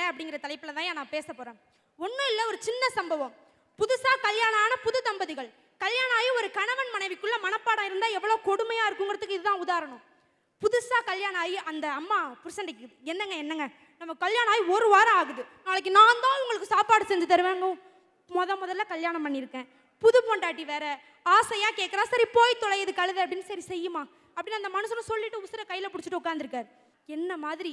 இல்லை அப்படிங்கிற தலைப்பில் தான் நான் பேச போகிறேன் ஒன்றும் இல்லை ஒரு சின்ன சம்பவம். புதுசாக கல்யாணம் ஆன புது தம்பதிகள். கல்யாணம் ஆகி ஒரு கணவன் மனைவிக்குள்ள மனப்பாடம் இருந்தால் எவ்வளோ கொடுமையாக இருக்குங்கிறதுக்கு இதுதான் உதாரணம். புதுசாக கல்யாணம் ஆகி அந்த அம்மா புருஷனுக்கு என்னங்க என்னங்க? நம்ம கல்யாணம் ஆகி ஒரு வாரம் ஆகுது. நாளைக்கு நான் தான் உங்களுக்கு சாப்பாடு செஞ்சு தருவேங்க. முத முதல்ல கல்யாணம் பண்ணியிருக்கேன். புது பொண்டாட்டி வேற. ஆசையாக கேட்குறா சரி போய் தொலையுது கழுது அப்படின்னு சரி செய்யுமா? அப்படின்னு அந்த மனுஷனும் சொல்லிட்டு உசுரை கையில் பிடிச்சிட்டு உட்காந்துருக்காரு என்ன மாதிரி?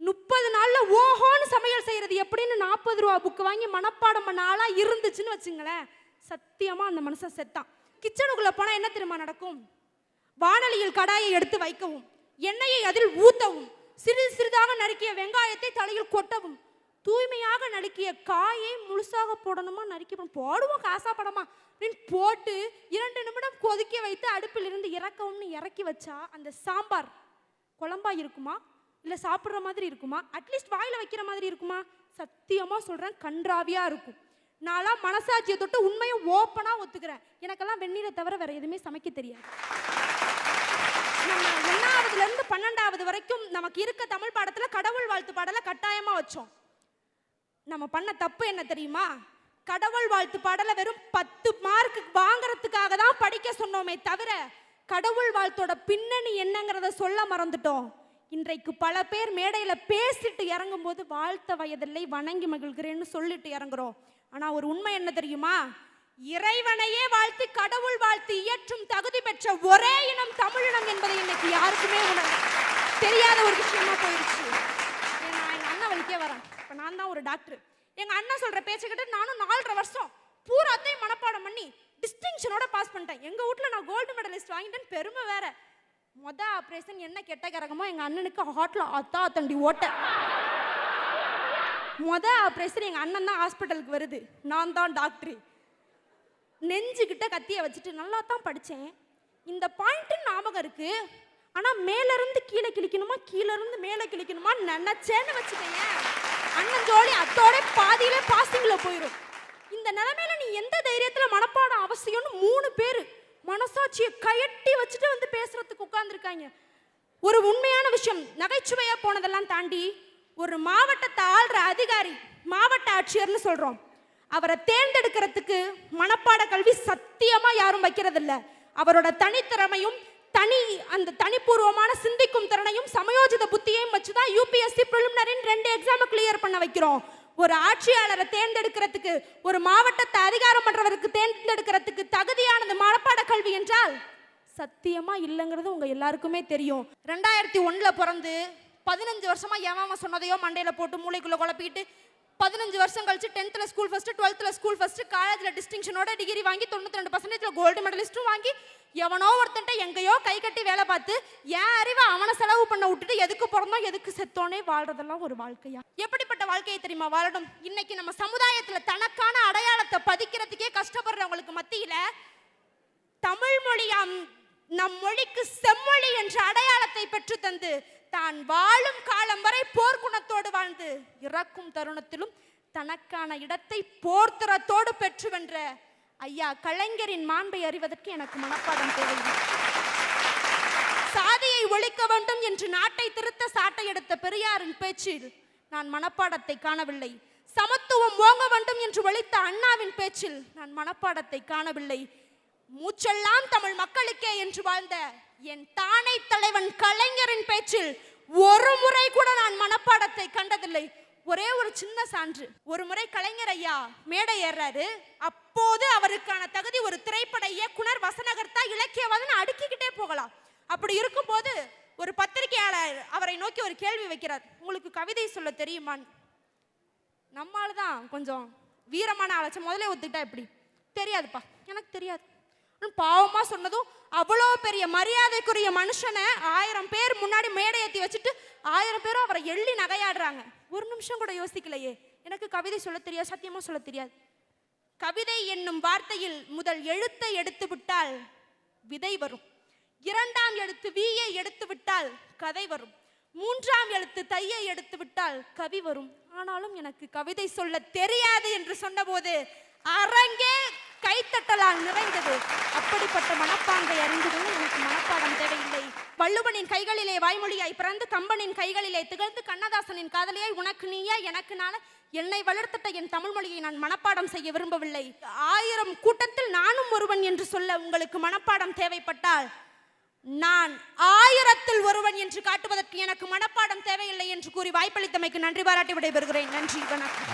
முப்பது நாளில் ஓஹோன்னு சமையல் செய்கிறது எப்படின்னு நாற்பது ரூபா புக்கு வாங்கி மனப்பாடம் பண்ண இருந்துச்சுன்னு வச்சுங்களேன் சத்தியமாக அந்த மனுஷன் செத்தான் கிச்சனுக்குள்ளே போனால் என்ன தெரியுமா நடக்கும்? வானலியில் கடாயை எடுத்து வைக்கவும் எண்ணெயை அதில் ஊற்றவும் சிறிது சிறிதாக நறுக்கிய வெங்காயத்தை தலையில் கொட்டவும் தூய்மையாக நறுக்கிய காயை முழுசாக போடணுமா நறுக்கி போடுவோம் காசா படமா அப்படின்னு போட்டு இரண்டு நிமிடம் கொதிக்க வைத்து அடுப்பில் இருந்து இறக்கவும்னு இறக்கி வச்சா அந்த சாம்பார் குழம்பா இருக்குமா? இல்லை சாப்பிட்ற மாதிரி இருக்குமா? அட்லீஸ்ட் வாயில் வைக்கிற மாதிரி இருக்குமா? சத்தியமாக சொல்கிறேன் கன்றாவியாக இருக்கும். நான்லாம் மனசாட்சியை தொட்டு உண்மையை ஓப்பனாக ஒத்துக்கிறேன். எனக்கெல்லாம் வெந்நீரை தவிர வேறு எதுவுமே சமைக்க தெரியாது. நம்ம பன்னெண்டாவது வரைக்கும் நமக்கு இருக்க தமிழ் பாடத்தில் கடவுள் வாழ்த்து பாடலை கட்டாயமாக வச்சோம். நம்ம பண்ண தப்பு என்ன தெரியுமா? கடவுள் வாழ்த்து பாடலை வெறும் பத்து மார்க்கு வாங்குறதுக்காக தான் படிக்க சொன்னோமே தவிர கடவுள் வாழ்த்தோட பின்னணி என்னங்கிறத சொல்ல மறந்துட்டோம். இன்றைக்கு பல பேர் மேடையில் பேசிட்டு இறங்கும்போது வாழ்த்த வயதில்லை வணங்கி மகிழ்கிறேன்னு சொல்லிட்டு இறங்குறோம். ஆனால் ஒரு உண்மை என்ன தெரியுமா? இறைவனையே வாழ்த்தி கடவுள் வாழ்த்து இயற்றும் தகுதி பெற்ற ஒரே இனம் தமிழினம் என்பதை இன்னைக்கு யாருக்குமே உணர தெரியாத ஒரு விஷயமா போயிடுச்சு. நான் எங்கள் அண்ணன் வலிக்கே வரேன். இப்போ நான் தான் ஒரு டாக்டர். எங்கள் அண்ணன் சொல்கிற பேச்சை நானும் நாலரை வருஷம் பூராத்தையும் மனப்பாடம் பண்ணி டிஸ்டிங்ஷனோட பாஸ் பண்ணிட்டேன். எங்கள் வீட்ல நான் கோல்டு மெடலிஸ்ட் வாங்கிட்டேன்னு பெருமை வேற. மொத ஆப்ரேஷன் என்ன கெட்ட கரகமோ எங்க அண்ணனுக்கு ஹார்ட்ல அத்தா தண்டி ஓட்ட. மொத ஆப்ரேஷன் எங்க அண்ணன் தான் ஹாஸ்பிட்டலுக்கு வருது. நான் தான் டாக்டர் நெஞ்சுக்கிட்ட கத்தியை வச்சுட்டு நல்லா தான் படித்தேன் இந்த பாயிண்ட்டு ஞாபகம் இருக்கு. ஆனால் மேலேருந்து கீழே கிழிக்கணுமா? கீழேருந்து மேலே கிழிக்கணுமா? நினச்சேன்னு வச்சுக்கோங்க. அண்ணன் ஜோடி அத்தோட பாதியிலே பாசிங்கில் போயிடும் இந்த நிலமையில நீ எந்த தைரியத்தில் மனப்பாடம் அவசியம்னு மூணு பேர் மனசாட்சியை கயட்டி வச்சுட்டு வந்து பேசுறதுக்கு உட்காந்துருக்காங்க ஒரு உண்மையான விஷயம் நகைச்சுவையா போனதெல்லாம் தாண்டி ஒரு மாவட்டத்தை ஆள்ற அதிகாரி மாவட்ட ஆட்சியர்னு சொல்றோம். அவரை தேர்ந்தெடுக்கிறதுக்கு மனப்பாட கல்வி சத்தியமா யாரும் வைக்கிறதில்ல. அவரோட தனித்திறமையும் தனி அந்த தனிப்பூர்வமான சிந்திக்கும் திறனையும் சமயோஜித புத்தியையும் வச்சுதான் யூபிஎஸ்சி ப்ரிலிமினரின் ரெண்டு எக்ஸாமை கிளியர் பண்ண வைக்கிறோம். ஒரு ஆட்சியாளரை தேர்ந்தெடுக்கிறதுக்கு ஒரு மாவட்டத்தை அதிகாரம் பண்றவருக்கு தேர்ந்தெடுக்கிறதுக்கு தகுதியானது மனப்பாட கல்வி என்றால் சத்தியமா இல்லைங்கிறது உங்க எல்லாருக்குமே தெரியும். ரெண்டாயிரத்தி ஒண்ணுல பிறந்து பதினஞ்சு வருஷமா ஏமாம சொன்னதையோ மண்டையில போட்டு மூளைக்குள்ள குழப்பிட்டு பதினஞ்சு வருஷம் கழிச்சு டென்த்தில் ஸ்கூல் ஃபஸ்ட்டு டுவெல்த்தில் ஸ்கூல் ஃபஸ்ட்டு காலேஜில் டிஸ்டிங்ஷனோட டிகிரி வாங்கி தொண்ணூற்றி ரெண்டு பர்சன்டேஜில் கோல்டு மெடலிஸ்ட்டும் வாங்கி எவனோ ஒருத்தன்ட்ட எங்கேயோ கை கட்டி வேலை பார்த்து என் அறிவை அவனை செலவு பண்ண விட்டுட்டு எதுக்கு பிறந்தோம் எதுக்கு செத்தோனே வாழ்றதெல்லாம் ஒரு வாழ்க்கையா? எப்படிப்பட்ட வாழ்க்கையை தெரியுமா வாழணும்? இன்னைக்கு நம்ம சமுதாயத்துல தனக்கான அடையாளத்தை பதிக்கிறதுக்கே கஷ்டப்படுறவங்களுக்கு மத்தியில தமிழ் மொழியாம் நம் மொழிக்கு செம்மொழி என்ற அடையாளத்தை பெற்று தந்து தான் வாழும் காலம் வரை போர்க்குணத்தோடு வாழ்ந்து இறக்கும் தருணத்திலும் தனக்கான இடத்தை போர்த்திறத்தோடு பெற்று வென்ற ஐயா கலைஞரின் மாண்பை அறிவதற்கு எனக்கு மனப்பாடம் தேவை சாதியை ஒழிக்க வேண்டும் என்று நாட்டை திருத்த சாட்டை எடுத்த பெரியாரின் பேச்சில் நான் மனப்பாடத்தை காணவில்லை. சமத்துவம் ஓங்க வேண்டும் என்று ஒழித்த அண்ணாவின் பேச்சில் நான் மனப்பாடத்தை காணவில்லை. மூச்செல்லாம் தமிழ் மக்களுக்கே என்று வாழ்ந்த என் தானை தலைவன் கலைஞரின் பேச்சில் ஒரு முறை கூட நான் மனப்பாடத்தை கண்டதில்லை. ஒரே ஒரு சின்ன சான்று. ஒரு முறை கலைஞர் ஐயா மேடை ஏறாரு அப்போது அவருக்கான தகுதி ஒரு திரைப்பட இயக்குனர் வசனகர்த்தா இலக்கியவாதன் அடுக்கிக்கிட்டே போகலாம். அப்படி இருக்கும்போது ஒரு பத்திரிகையாளர் அவரை நோக்கி ஒரு கேள்வி வைக்கிறார். உங்களுக்கு கவிதை சொல்ல தெரியுமான்னு நம்மால் தான் கொஞ்சம் வீரமான ஆளாச்சு முதலே ஒத்துக்கிட்டா எப்படி? தெரியாதுப்பா. எனக்கு தெரியாது. பாவமாக சொன்னதும் அவ்வளோ பெரிய மரியாதைக்குரிய மனுஷனை ஆயிரம் பேர் முன்னாடி மேடை ஏற்றி வச்சுட்டு ஆயிரம் பேரும் அவரை எள்ளி நகையாடுறாங்க. ஒரு நிமிஷம் கூட யோசிக்கலையே. எனக்கு கவிதை சொல்ல தெரியாது சத்தியமாக சொல்ல தெரியாது. கவிதை என்னும் வார்த்தையில் முதல் எழுத்தை எடுத்து விட்டால் விதை வரும். இரண்டாம் எழுத்து வீயை எடுத்து விட்டால் கதை வரும். மூன்றாம் எழுத்து தையை எடுத்து விட்டால் கவி வரும். ஆனாலும் எனக்கு கவிதை சொல்ல தெரியாது என்று சொன்னபோது அரங்கே கைத்தட்டலால் நிறைந்தது. அப்படிப்பட்ட மனப்பாங்கை அறிந்ததும் எனக்கு மனப்பாடம் தேவையில்லை. வள்ளுவனின் கைகளிலே வாய்மொழியாய் பிறந்து கம்பனின் கைகளிலே திகழ்ந்து கண்ணதாசனின் காதலியாய் உனக்கு நீயா எனக்கு நான என்னை வளர்த்திட்ட என் தமிழ் மொழியை நான் மனப்பாடம் செய்ய விரும்பவில்லை. ஆயிரம் கூட்டத்தில் நானும் ஒருவன் என்று சொல்ல உங்களுக்கு மனப்பாடம் தேவைப்பட்டால் நான் ஆயிரத்தில் ஒருவன் என்று காட்டுவதற்கு எனக்கு மனப்பாடம் தேவையில்லை என்று கூறி வாய்ப்பளித்தமைக்கு நன்றி பாராட்டி விடைபெறுகிறேன். நன்றி வணக்கம்.